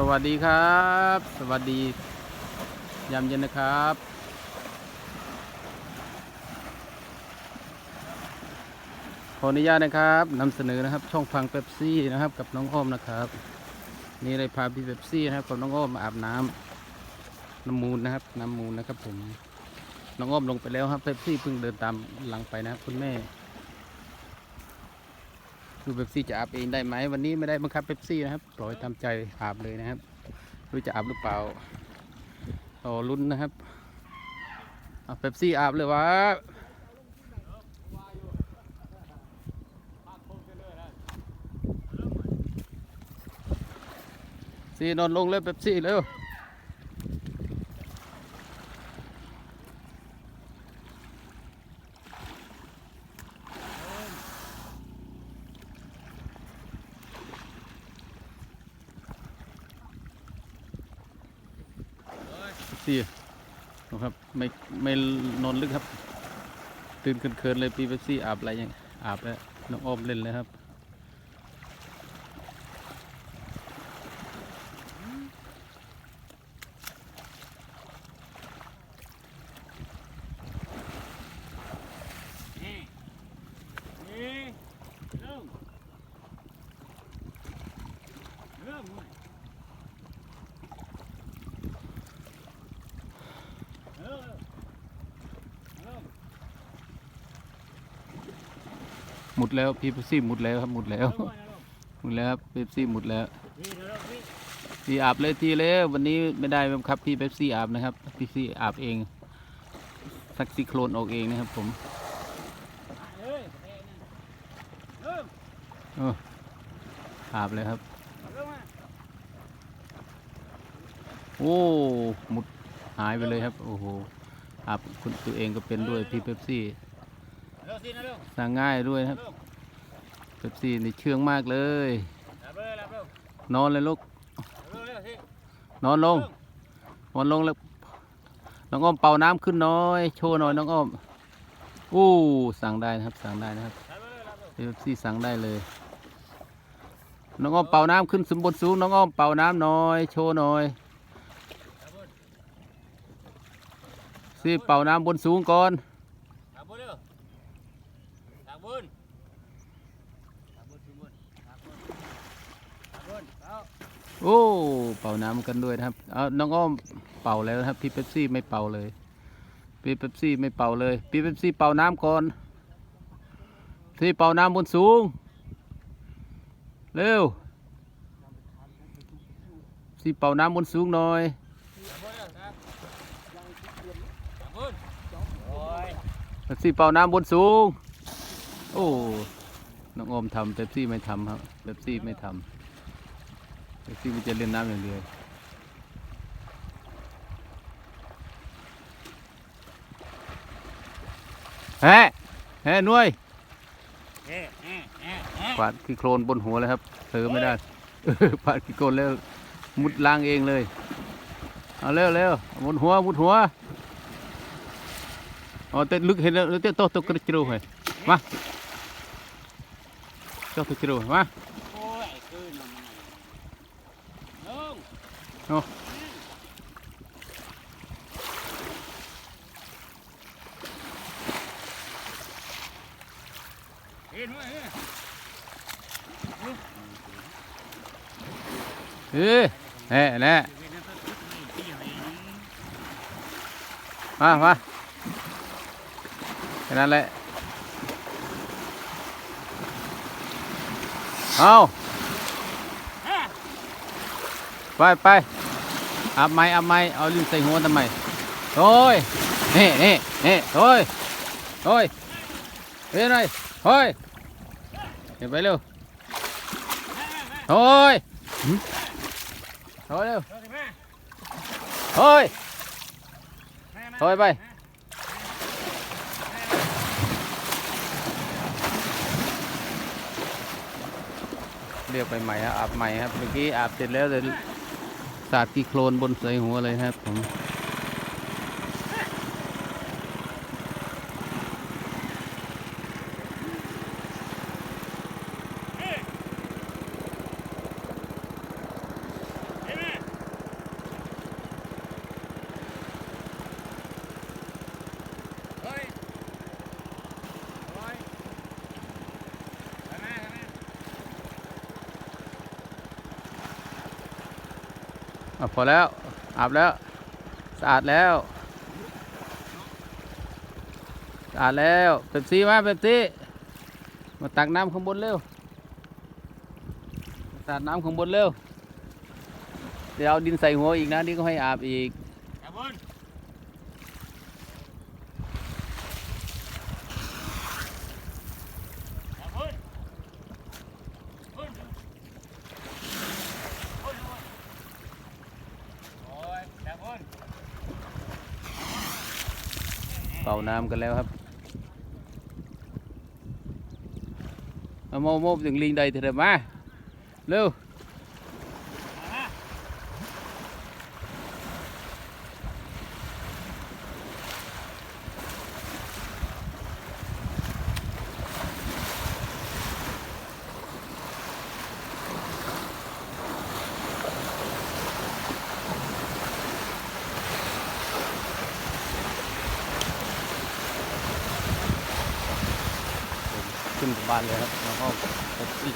สวัสดีครับ สวัสดียามเย็นนะครับ ขออนุญาตนะครับนำเสนอนะครับ ช่องฟังเป๊ปซี่นะครับ กับน้องอ้อมนะครับ นี่เลยพาพี่เป๊ปซี่นะครับกับน้องอ้อมมาอาบน้ำน้ำมูลนะครับน้ำมูลนะครับผมน้องอ้อมลงไปแล้วครับเป๊ปซี่เพิ่งเดินตามหลังไปนะครับคุณแม่ ดูเป๊ปซี่จะอาบเองได้ไหมวันนี้ไม่ได้บังคับเป๊ปซี่นะครับปล่อยตามใจอาบเลยนะครับรู้จะอาบหรือเปล่ารอลุ้นนะครับเอาเป๊ปซี่อาบเลยวะซีนอนลงเลยเป๊ปซี่เร็ว ซี่นะครับไม่ไม่นอนลึกครับ ตื่นเคินๆเลยปีเป๊ปซี่อาบอะไรยังอาบแล้วน้องอ้อมเล่นเลยครับ นี่นี่เริ่มเริ่มเลยเริ่มเริ่ม หมดแล้วพีเป๊ปซี่หมดแล้วครับหมดแล้วเริ่มเลยเริ่มหมดแล้วครับเป๊ปซี่หมดแล้วนี่เริ่มนี่พี่อาบเลยทีแล้ววันนี้ไม่ได้บังคับพี่เป๊ปซี่อาบนะครับพี่ซี่อาบเองซักซีโครนออกเองนะครับผมอาบเลยครับ โอ้หมดหายไปเลยครับ โอ้โหอาบคนตัวเองก็เป็นด้วยพี่เป๊ปซี่ สินะเริ่มสร้างง่ายด้วยนะครับเริ่มเป๊ปซี่นี่เชื่องมากเลยรับเริ่มรับเริ่มนอนเลยลูกเริ่มเริ่มสินอนลง นอนลงแล้ว น้องอ้อมเป่าน้ำขึ้นหน้อย โชว์หน่อยน้องอ้อมอู้สั่งได้นะครับ สั่งได้นะครับรับเริ่มรับเริ่มเอฟซีสั่งได้เลย น้องอ้อมเป่าน้ำขึ้นสมบนสูง น้องอ้อมเป่าน้ำหน่อย โชว์หน่อยสิเป่าน้ำบนสูงก่อนรับบุญเร็ว รับบุญรับบุญรับบุญรับบุญรับบุญเอาโอ้ เป่าน้ำกันด้วยนะครับเอาน้องอ้อมเป่าแล้วนะครับพี่เป๊ปซี่ไม่เป่าเลย พี่เป๊ปซี่ไม่เป่าเลย พี่เป๊ปซี่เป่าน้ำก่อน ที่เป่าน้ำบนสูง เร็วสิเป่าน้ำบนสูงหน่อยรับบุญเร็วครับรับบุญโอ้ยเป๊ปซี่เป่าน้ำบนสูง โอ้ น้องอมทำเป๊ปซี่ไม่ทำครับเป๊ปซี่ไม่ทำเป๊ปซี่มันจะเล่นน้ำอย่างเดียวแฮะแฮะหน่วยปาดขี้โคลนบนหัวเลยครับเสือไม่ได้ปาดขี้โคลนแล้วมุดล้างเองเลยเอาเร็วเร็วมุดหัวมุดหัวอ๋อเต้นลึกเห็นแล้วเต้นโตโตกระจิโร่เหรอมา กระจิโร่มาโอ้ยคืนมันลงโอ้เห็นไหมเฮ้ยเอ้ยแน่แน่มามาแค่นั้นแหละ เอาไปไปอาบไม้อาบไม้เอาลิ้นใส่หัวทำไมโอ้ยนี่นี่นี่โอ้ยโอ้ยเฮ้ยหน่อยโอ้ยเดี๋ยวไปเร็วโอ้ยโอ้ยเร็วโอ้ยโอ้ยไป รียกไปใหม่ครับอาบใหม่ครับเมื่อกี้อาบเสร็จแล้วเลยสาดกีโคลนบนใส่หัวเลยครับผม อะ พอแล้ว อาบแล้ว สะอาดแล้ว สะอาดแล้วเป๊ปซี่มาเป๊ปซี่ มาตักน้ำข้างบนเร็วสาดน้ำข้างบนเร็ว เดี๋ยวเอาดินใส่หัวอีกนะนี่ก็ให้อาบอีก จากบนจากบนบนบนโอ้ยจากบน เป่าน้ำกันแล้วครับเอาโมโมถึงลิงใดเถอะมาเร็ว ขึ้นบ้านเลยครับแล้วก็เป๊ปซี่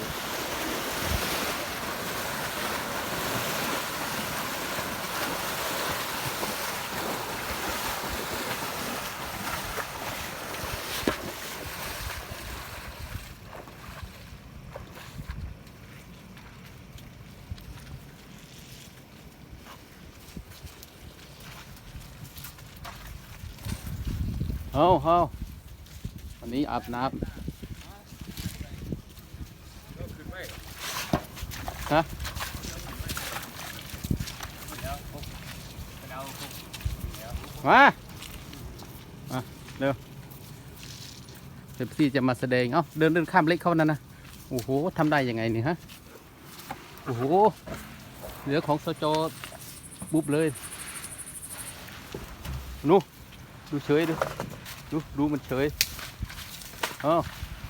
เอาเอาวันนี้อาบน้ำ ฮะเดี๋ยวเดี๋ยวปุ๊บมามาเร็วเป๊ปซี่จะมาแสดง เอ้า เดินเดินข้ามเล็กเข้านั่นนะ โอ้โหทำได้ยังไงนี่ฮะ โอ้โห เหลือของสจบุบเลย นูดูเฉยดู ดู ดูมันเฉย เอ้า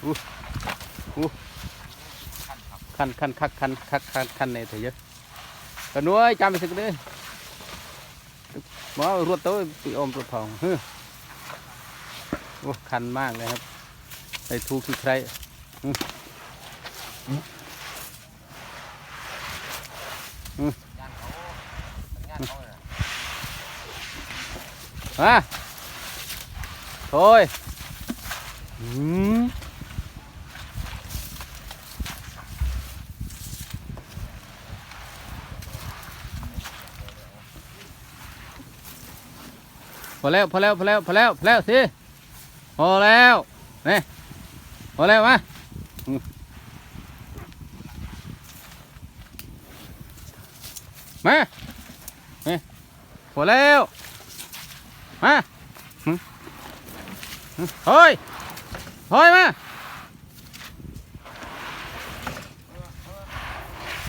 ดูดู คันคันคักคันคักคันคันในเถอะเยอะกันนุ้ยจำไปสึกเลยมารวดโต้ปีอมตัวทองเฮ้อคันมากเลยครับไอทูคือใครงานเขางานเขาเนี่ยมาโอ้ยอืม พอแล้วพอแล้วพอแล้วพอแล้วพอแล้วสิพอแล้วนี่พอแล้วมามมานี่พอแล้วมาเฮ้ยเฮ้ยมา